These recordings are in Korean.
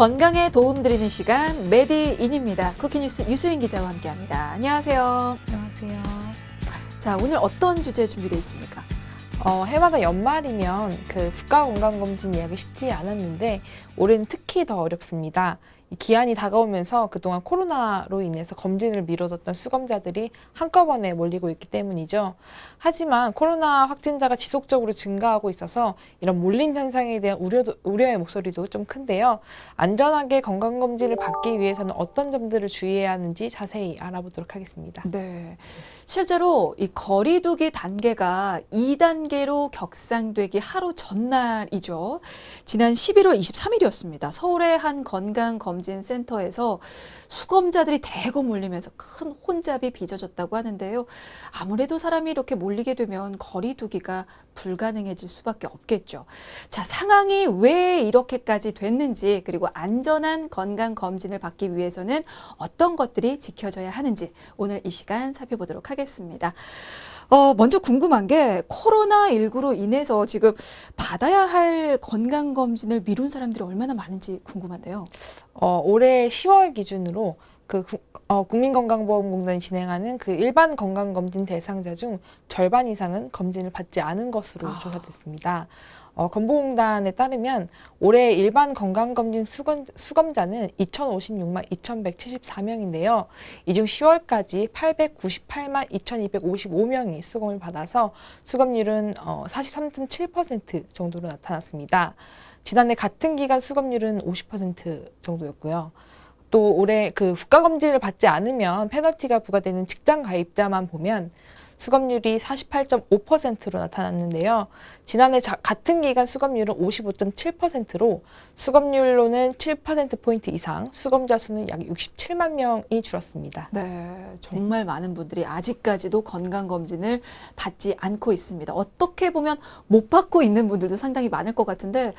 건강에 도움드리는 시간 메디인입니다. 쿠키뉴스 유수인 기자와 함께합니다. 안녕하세요. 안녕하세요. 자 오늘 어떤 주제 준비되어 있습니까? 어, 해마다 연말이면 그 국가건강검진 예약이 쉽지 않았는데 올해는 특히 더 어렵습니다. 이 기한이 다가오면서 그동안 코로나로 인해서 검진을 미뤄뒀던 수검자들이 한꺼번에 몰리고 있기 때문이죠. 하지만 코로나 확진자가 지속적으로 증가하고 있어서 이런 몰림 현상에 대한 우려도, 우려의 목소리도 좀 큰데요. 안전하게 건강검진을 받기 위해서는 어떤 점들을 주의해야 하는지 자세히 알아보도록 하겠습니다. 네. 실제로 이 거리두기 단계가 2단계로 격상되기 하루 전날이죠. 지난 11월 23일이었습니다. 서울의 한 건강검진 센터에서 수검자들이 대거 몰리면서 큰 혼잡이 빚어졌다고 하는데요. 아무래도 사람이 이렇게 몰리게 되면 거리 두기가 불가능해질 수밖에 없겠죠. 자, 상황이 왜 이렇게까지 됐는지 그리고 안전한 건강 검진을 받기 위해서는 어떤 것들이 지켜져야 하는지 오늘 이 시간 살펴보도록 하겠습니다. 어, 먼저 궁금한 게 코로나19로 인해서 지금 받아야 할 건강검진을 미룬 사람들이 얼마나 많은지 궁금한데요. 어, 올해 10월 기준으로 그 구- 어, 국민건강보험공단이 진행하는 그 일반 건강검진 대상자 중 절반 이상은 검진을 받지 않은 것으로 아. 조사됐습니다. 어, 건보공단에 따르면 올해 일반 건강검진 수검, 수검자는 2,056만 2,174명인데요. 이 중 10월까지 898만 2,255명이 수검을 받아서 수검률은 어, 43.7% 정도로 나타났습니다. 지난해 같은 기간 수검률은 50% 정도였고요. 또 올해 그 국가 검진을 받지 않으면 페널티가 부과되는 직장 가입자만 보면 수검률이 48.5%로 나타났는데요. 지난해 자- 같은 기간 수검률은 55.7%로 수검률로는 7%포인트 이상, 수검자 수는 약 67만 명이 줄었습니다. 네, 정말 많은 분들이 아직까지도 건강검진을 받지 않고 있습니다. 어떻게 보면 못 받고 있는 분들도 상당히 많을 것 같은데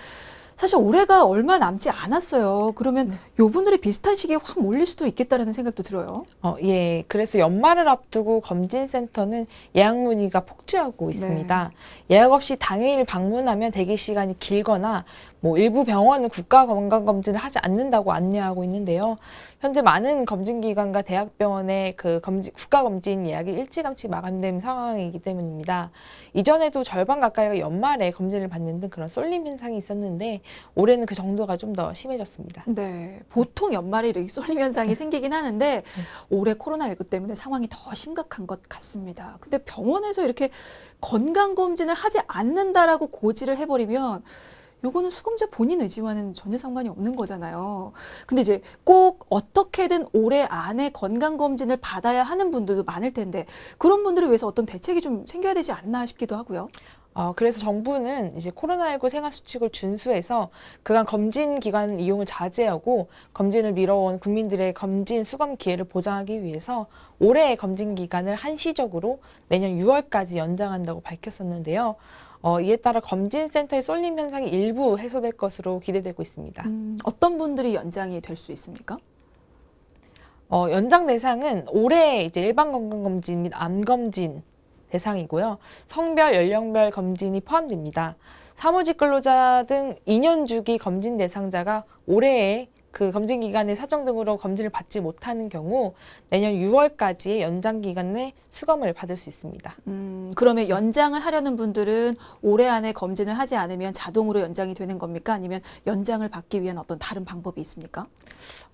사실 올해가 얼마 남지 않았어요. 그러면 요 분들이 비슷한 시기에 확 몰릴 수도 있겠다라는 생각도 들어요. 어, 예. 그래서 연말을 앞두고 검진센터는 예약 문의가 폭주하고 있습니다. 예약 없이 당일 방문하면 대기 시간이 길거나 뭐 일부 병원은 국가 건강 검진을 하지 않는다고 안내하고 있는데요. 현재 많은 검진기관과 대학병원의 그 검진 국가 검진 예약이 일찌감치 마감된 상황이기 때문입니다. 이전에도 절반 가까이가 연말에 검진을 받는 등 그런 쏠림 현상이 있었는데 올해는 그 정도가 좀 더 심해졌습니다. 네, 보통 연말에 이렇게 쏠림 현상이 생기긴 하는데 올해 코로나19 때문에 상황이 더 심각한 것 같습니다. 근데 병원에서 이렇게 건강검진을 하지 않는다라고 고지를 해버리면 요거는 수검자 본인 의지와는 전혀 상관이 없는 거잖아요. 근데 이제 꼭 어떻게든 올해 안에 건강검진을 받아야 하는 분들도 많을 텐데 그런 분들을 위해서 어떤 대책이 좀 생겨야 되지 않나 싶기도 하고요. 어, 그래서 정부는 이제 코로나19 생활수칙을 준수해서 그간 검진 기관 이용을 자제하고 검진을 미뤄온 국민들의 검진 수검 기회를 보장하기 위해서 올해의 검진 기간을 한시적으로 내년 6월까지 연장한다고 밝혔었는데요. 어, 이에 따라 검진센터의 쏠림 현상이 일부 해소될 것으로 기대되고 있습니다. 음, 어떤 분들이 연장이 될 수 있습니까? 어, 연장 대상은 올해 이제 일반 건강검진 및 암검진 대상이고요. 성별, 연령별 검진이 포함됩니다. 사무직 근로자 등 2년 주기 검진 대상자가 올해에 그 검진 기간에 사정 등으로 검진을 받지 못하는 경우 내년 6월까지의 연장 기간 내 수검을 받을 수 있습니다. 음, 그러면 연장을 하려는 분들은 올해 안에 검진을 하지 않으면 자동으로 연장이 되는 겁니까? 아니면 연장을 받기 위한 어떤 다른 방법이 있습니까?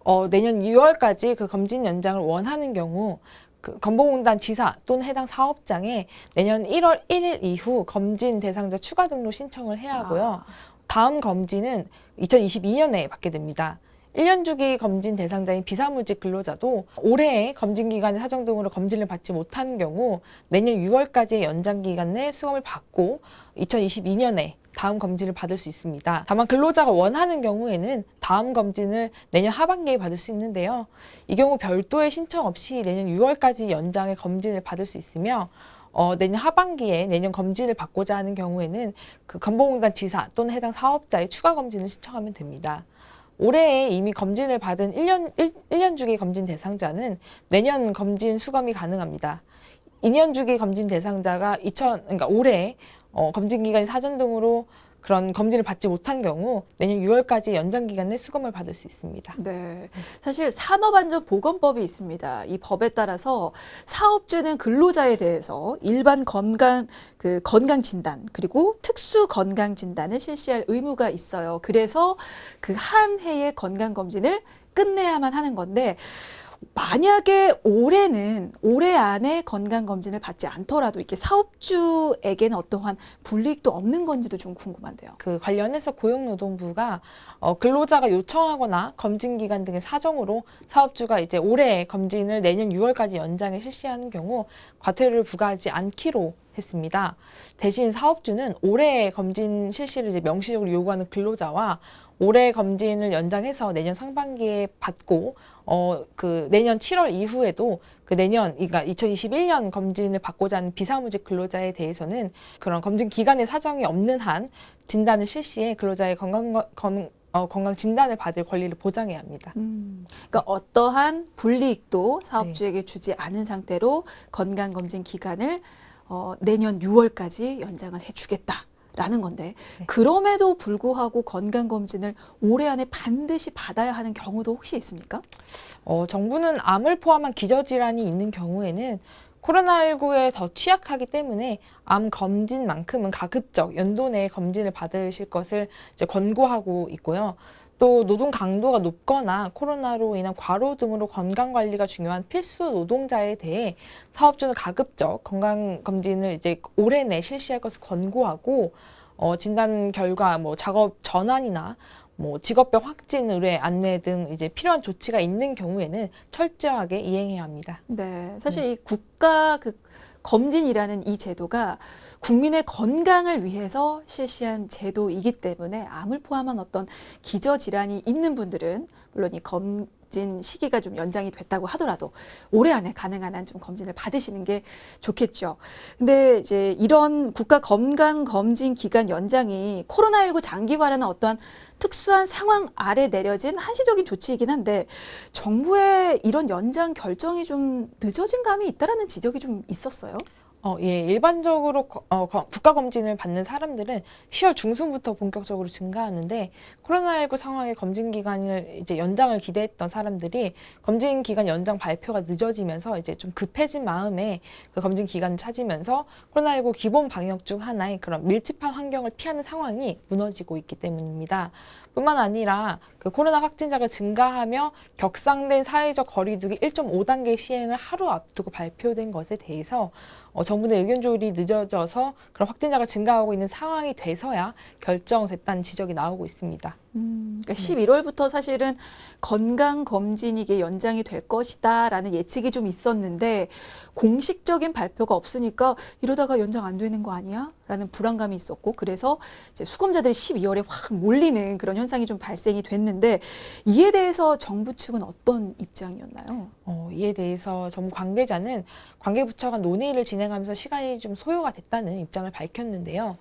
어, 내년 6월까지 그 검진 연장을 원하는 경우 그 건보공단 지사 또는 해당 사업장에 내년 1월 1일 이후 검진 대상자 추가 등록 신청을 해야 하고요. 아, 다음 검진은 2022년에 받게 됩니다. 1년 주기 검진 대상자인 비사무직 근로자도 올해의 검진 기간의 사정 등으로 검진을 받지 못하는 경우 내년 6월까지의 연장 기간 내 수검을 받고 2022년에 다음 검진을 받을 수 있습니다. 다만 근로자가 원하는 경우에는 다음 검진을 내년 하반기에 받을 수 있는데요. 이 경우 별도의 신청 없이 내년 6월까지 연장의 검진을 받을 수 있으며 어, 내년 하반기에 내년 검진을 받고자 하는 경우에는 그 건보공단 지사 또는 해당 사업자의 추가 검진을 신청하면 됩니다. 올해에 이미 검진을 받은 1년, 1, 년 주기 검진 대상자는 내년 검진 수검이 가능합니다. 2년 주기 검진 대상자가 2000, 그러니까 올해 어, 검진 기간이 사전 등으로 그런 검진을 받지 못한 경우 내년 6월까지 연장 기간 내 수검을 받을 수 있습니다. 네. 사실 산업안전보건법이 있습니다. 이 법에 따라서 사업주는 근로자에 대해서 일반 건강 그 건강 진단 그리고 특수 건강 진단을 실시할 의무가 있어요. 그래서 그 한 해의 건강 검진을 끝내야만 하는 건데 만약에 올해는 올해 안에 건강 검진을 받지 않더라도 이렇게 사업주에게는 어떠한 불이익도 없는 건지도 좀 궁금한데요. 그 관련해서 고용노동부가 어, 근로자가 요청하거나 검진 기간 등의 사정으로 사업주가 이제 올해 검진을 내년 6월까지 연장해 실시하는 경우 과태료를 부과하지 않기로 했습니다. 대신 사업주는 올해 검진 실시를 이제 명시적으로 요구하는 근로자와 올해 검진을 연장해서 내년 상반기에 받고 어 그 내년 7월 이후에도 그 내년 그러니까 2021년 검진을 받고자 하는 비사무직 근로자에 대해서는 그런 검진 기간의 사정이 없는 한 진단을 실시해 근로자의 건강 검, 어, 건강 진단을 받을 권리를 보장해야 합니다. 음, 그러니까 어떠한 불이익도 사업주에게 주지 않은 상태로 건강 검진 기간을 어, 내년 6월까지 연장을 해주겠다 라는 건데 네. 그럼에도 불구하고 건강 검진을 올해 안에 반드시 받아야 하는 경우도 혹시 있습니까? 어, 정부는 암을 포함한 기저질환이 있는 경우에는 코로나19에 더 취약하기 때문에 암 검진만큼은 가급적 연도 내에 검진을 받으실 것을 이제 권고하고 있고요. 또 노동 강도가 높거나 코로나로 인한 과로 등으로 건강 관리가 중요한 필수 노동자에 대해 사업주는 가급적 건강 검진을 이제 올해 내 실시할 것을 권고하고 어, 진단 결과 뭐 작업 전환이나 뭐 직업병 확진 의뢰 안내 등 이제 필요한 조치가 있는 경우에는 철저하게 이행해야 합니다. 네, 사실 이 국가 그 검진이라는 이 제도가 국민의 건강을 위해서 실시한 제도이기 때문에 암을 포함한 어떤 기저 질환이 있는 분들은 물론 이 검진 시기가 좀 연장이 됐다고 하더라도 올해 안에 가능한 한 좀 검진을 받으시는 게 좋겠죠. 근데 이제 이런 국가 건강 검진 기간 연장이 코로나19 장기화라는 어떠한 특수한 상황 아래 내려진 한시적인 조치이긴 한데 정부의 이런 연장 결정이 좀 늦어진 감이 있다라는 지적이 좀 있었어요. 어, 예, 일반적으로 거- 어, 거- 국가 검진을 받는 사람들은 10월 중순부터 본격적으로 증가하는데 코로나19 상황에 검진 기간을 이제 연장을 기대했던 사람들이 검진 기간 연장 발표가 늦어지면서 이제 좀 급해진 마음에 그 검진 기간을 찾으면서 코로나19 기본 방역 중 하나의 그런 밀집한 환경을 피하는 상황이 무너지고 있기 때문입니다. 뿐만 아니라 그 코로나 확진자가 증가하며 격상된 사회적 거리두기 1.5단계 시행을 하루 앞두고 발표된 것에 대해서 어, 정부 내 의견 조율이 늦어져서 그런 확진자가 증가하고 있는 상황이 돼서야 결정됐다는 지적이 나오고 있습니다. 음, 그러니까 11월부터 사실은 건강 검진이 이게 연장이 될 것이다라는 예측이 좀 있었는데 공식적인 발표가 없으니까 이러다가 연장 안 되는 거 아니야? 라는 불안감이 있었고 그래서 이제 수검자들이 12월에 확 몰리는 그런 현상이 좀 발생이 됐는데 이에 대해서 정부 측은 어떤 입장이었나요? 어, 이에 대해서 정부 관계자는 관계부처가 논의를 진행하면서 시간이 좀 소요가 됐다는 입장을 밝혔는데요.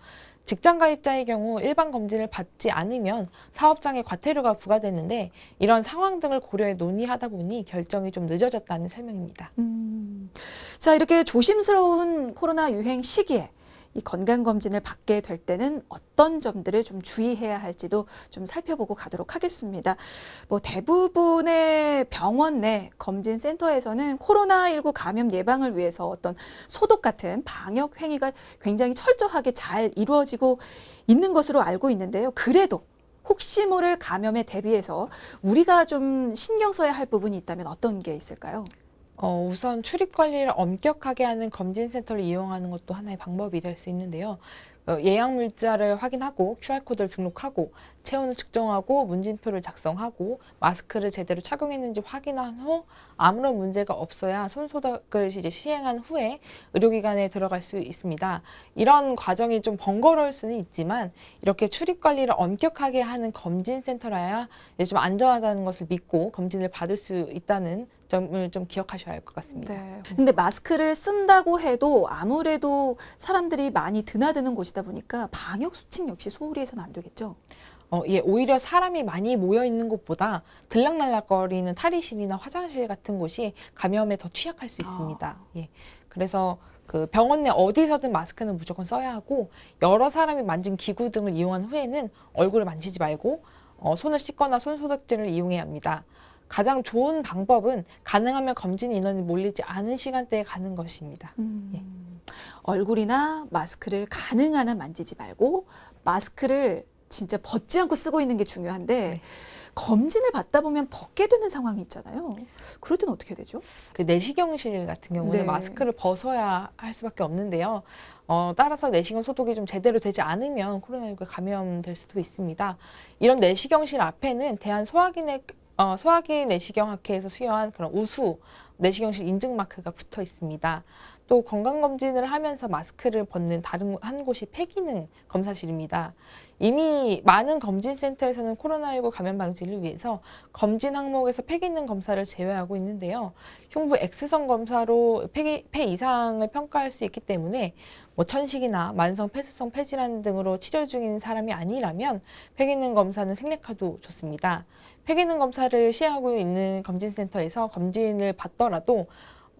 직장 가입자의 경우 일반 검진을 받지 않으면 사업장에 과태료가 부과되는데 이런 상황 등을 고려해 논의하다 보니 결정이 좀 늦어졌다는 설명입니다. 음, 자, 이렇게 조심스러운 코로나 유행 시기에 이 건강검진을 받게 될 때는 어떤 점들을 좀 주의해야 할지도 좀 살펴보고 가도록 하겠습니다. 뭐 대부분의 병원 내 검진센터에서는 코로나19 감염 예방을 위해서 어떤 소독 같은 방역 행위가 굉장히 철저하게 잘 이루어지고 있는 것으로 알고 있는데요. 그래도 혹시 모를 감염에 대비해서 우리가 좀 신경 써야 할 부분이 있다면 어떤 게 있을까요? 어, 우선 출입 관리를 엄격하게 하는 검진센터를 이용하는 것도 하나의 방법이 될 수 있는데요. 어, 예약 물자를 확인하고 QR코드를 등록하고 체온을 측정하고 문진표를 작성하고 마스크를 제대로 착용했는지 확인한 후 아무런 문제가 없어야 손소독을 이제 시행한 후에 의료기관에 들어갈 수 있습니다. 이런 과정이 좀 번거로울 수는 있지만 이렇게 출입 관리를 엄격하게 하는 검진센터라야 좀 안전하다는 것을 믿고 검진을 받을 수 있다는 점을 좀 기억하셔야 할 것 같습니다. 네. 근데 마스크를 쓴다고 해도 아무래도 사람들이 많이 드나드는 곳이다 보니까 방역 수칙 역시 소홀히 해서는 안 되겠죠. 어, 예, 오히려 사람이 많이 모여 있는 곳보다 들락날락거리는 탈의실이나 화장실 같은 곳이 감염에 더 취약할 수 아. 있습니다. 예. 그래서 그그 병원 내 어디서든 마스크는 무조건 써야 하고 여러 사람이 만진 기구 등을 이용한 후에는 얼굴을 만지지 말고 어, 손을 씻거나 손 소독제를 이용해야 합니다. 가장 좋은 방법은 가능하면 검진 인원이 몰리지 않은 시간대에 가는 것입니다. 음, 얼굴이나 마스크를 가능한 한 만지지 말고 마스크를 진짜 벗지 않고 쓰고 있는 게 중요한데 네. 검진을 받다 보면 벗게 되는 상황이 있잖아요. 그럴 때는 어떻게 되죠? 그 내시경실 같은 경우는 네. 마스크를 벗어야 할 수밖에 없는데요. 어, 따라서 내시경 소독이 좀 제대로 되지 않으면 코로나19에 감염될 수도 있습니다. 이런 내시경실 앞에는 대한 소화기내 어, 소화기 내시경 학회에서 수여한 그런 우수 내시경실 인증 마크가 붙어 있습니다. 또 건강 검진을 하면서 마스크를 벗는 다른 한 곳이 폐기능 검사실입니다. 이미 많은 검진센터에서는 코로나19 감염 방지를 위해서 검진 항목에서 폐기능 검사를 제외하고 있는데요. 흉부 X선 검사로 폐, 폐 이상을 평가할 수 있기 때문에 뭐 천식이나 만성 폐쇄성 폐질환 등으로 치료 중인 사람이 아니라면 폐기능 검사는 생략해도 좋습니다. 폐기능 검사를 시행하고 있는 검진센터에서 검진을 받더라도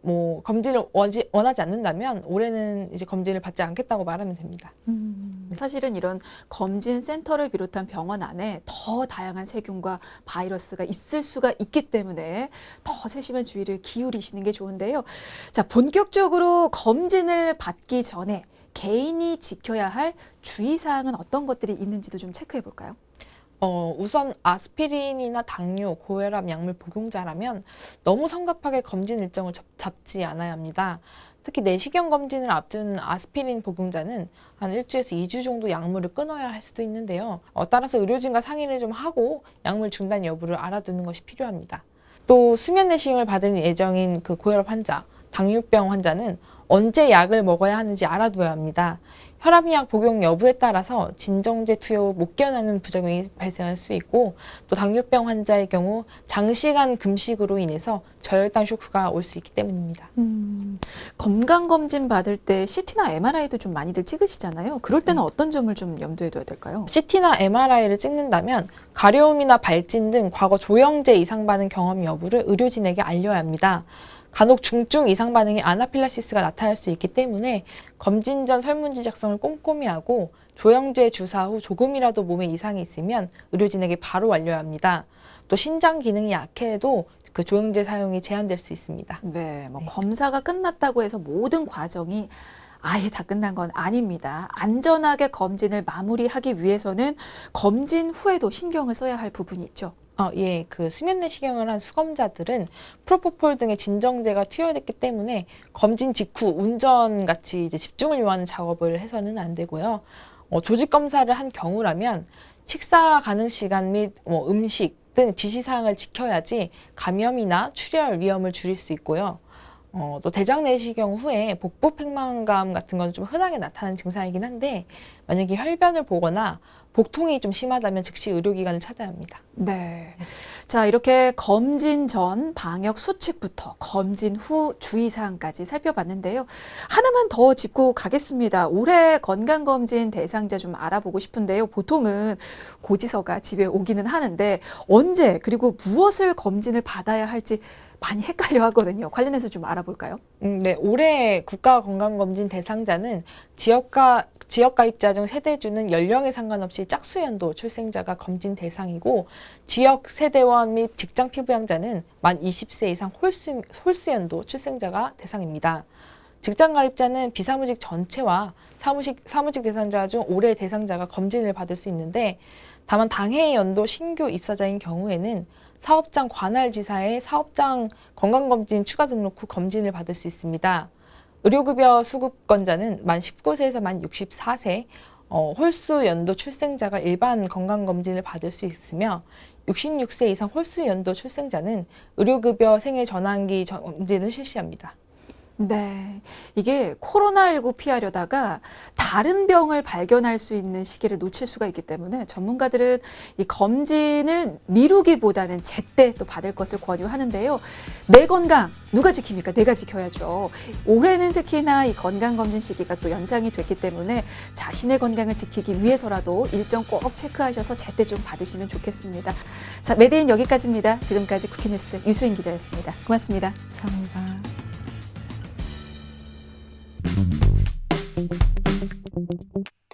뭐 검진을 원지, 원하지 않는다면 올해는 이제 검진을 받지 않겠다고 말하면 됩니다. 음, 사실은 이런 검진 센터를 비롯한 병원 안에 더 다양한 세균과 바이러스가 있을 수가 있기 때문에 더 세심한 주의를 기울이시는 게 좋은데요. 자, 본격적으로 검진을 받기 전에 개인이 지켜야 할 주의사항은 어떤 것들이 있는지도 좀 체크해 볼까요? 어, 우선 아스피린이나 당뇨, 고혈압 약물 복용자라면 너무 성급하게 검진 일정을 잡, 잡지 않아야 합니다. 특히 내시경 검진을 앞둔 아스피린 복용자는 한 일주에서 이주 정도 약물을 끊어야 할 수도 있는데요. 어, 따라서 의료진과 상의를 좀 하고 약물 중단 여부를 알아두는 것이 필요합니다. 또 수면 내시경을 받을 예정인 그 고혈압 환자, 당뇨병 환자는 언제 약을 먹어야 하는지 알아둬야 합니다. 혈압약 복용 여부에 따라서 진정제 투여 후못 견하는 부작용이 발생할 수 있고 또 당뇨병 환자의 경우 장시간 금식으로 인해서 저혈당 쇼크가 올 수 있기 때문입니다. 음, 건강 검진 받을 때 CT나 MRI도 좀 많이들 찍으시잖아요. 그럴 때는 어떤 점을 좀 염두에 둬야 될까요? CT나 MRI를 찍는다면 가려움이나 발진 등 과거 조영제 이상 반응 경험 여부를 의료진에게 알려야 합니다. 간혹 중증 이상 반응의 아나필라시스가 나타날 수 있기 때문에 검진 전 설문지 작성을 꼼꼼히 하고 조영제 주사 후 조금이라도 몸에 이상이 있으면 의료진에게 바로 알려야 합니다. 또 신장 기능이 약해도 그 조영제 사용이 제한될 수 있습니다. 네, 뭐 네. 검사가 끝났다고 해서 모든 과정이 아예 다 끝난 건 아닙니다. 안전하게 검진을 마무리하기 위해서는 검진 후에도 신경을 써야 할 부분이 있죠. 어, 예, 그 수면 내시경을 한 수검자들은 프로포폴 등의 진정제가 투여됐기 때문에 검진 직후 운전 같이 이제 집중을 요하는 작업을 해서는 안 되고요. 어, 조직 검사를 한 경우라면 식사 가능 시간 및 뭐 음식 등 지시사항을 지켜야지 감염이나 출혈 위험을 줄일 수 있고요. 어, 또 대장 내시경 후에 복부 팽만감 같은 건 좀 흔하게 나타나는 증상이긴 한데 만약에 혈변을 보거나 복통이 좀 심하다면 즉시 의료기관을 찾아야 합니다. 네. 자, 이렇게 검진 전 방역 수칙부터 검진 후 주의사항까지 살펴봤는데요. 하나만 더 짚고 가겠습니다. 올해 건강검진 대상자 좀 알아보고 싶은데요. 보통은 고지서가 집에 오기는 하는데 언제 그리고 무엇을 검진을 받아야 할지 많이 헷갈려 하거든요. 관련해서 좀 알아볼까요? 음, 네, 올해 국가건강검진 대상자는 지역가 지역가입자 중 세대주는 연령에 상관없이 짝수연도 출생자가 검진 대상이고 지역 세대원 및 직장 피부양자는 만 20세 이상 홀수, 홀수연도 출생자가 대상입니다. 직장 가입자는 비사무직 전체와 사무직, 사무직 대상자 중 올해 대상자가 검진을 받을 수 있는데 다만 당해 연도 신규 입사자인 경우에는 사업장 관할 지사의 사업장 건강검진 추가 등록 후 검진을 받을 수 있습니다. 의료급여 수급권자는 만 19세에서 만 64세 어, 홀수 연도 출생자가 일반 건강검진을 받을 수 있으며 66세 이상 홀수 연도 출생자는 의료급여 생애 전환기 검진을 실시합니다. 네. 이게 코로나19 피하려다가 다른 병을 발견할 수 있는 시기를 놓칠 수가 있기 때문에 전문가들은 이 검진을 미루기보다는 제때 또 받을 것을 권유하는데요. 내 건강 누가 지킵니까? 내가 지켜야죠. 올해는 특히나 이 건강검진 시기가 또 연장이 됐기 때문에 자신의 건강을 지키기 위해서라도 일정 꼭 체크하셔서 제때 좀 받으시면 좋겠습니다. 자, 메데인 여기까지입니다. 지금까지 쿠키뉴스 유수인 기자였습니다. 고맙습니다. 감사합니다. thank you